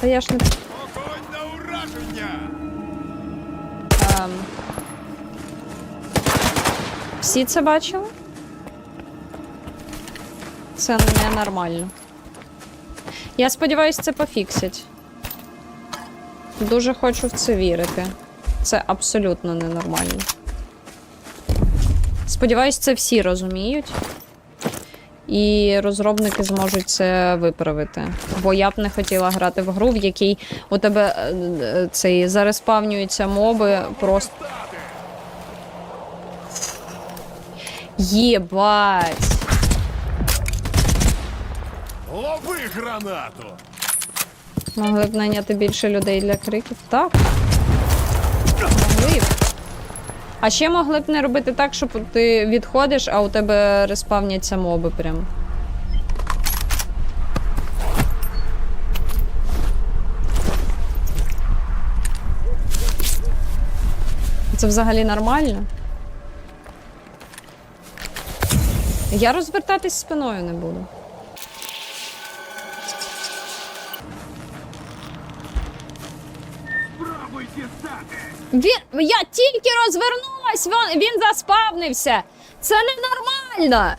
Та я ж не. Огонь на ураження! Ем... Всі це бачили? Це ненормально. Я сподіваюся, це пофіксять. Дуже хочу в це вірити. Це абсолютно ненормально. Сподіваюсь, це всі розуміють. І розробники зможуть це виправити. Бо я б не хотіла грати в гру, в якій у тебе е, е, цей зареспавнюються моби просто. Єбать! Лови гранату! Могли б найняти більше людей для криків. Так. Могли б. А ще могли б не робити так, щоб ти відходиш, а у тебе респавняться моби прям. Це взагалі нормально? Я розвертатись спиною не буду. Він. Я тільки розвернулась, він, він заспавнився. Це ненормально.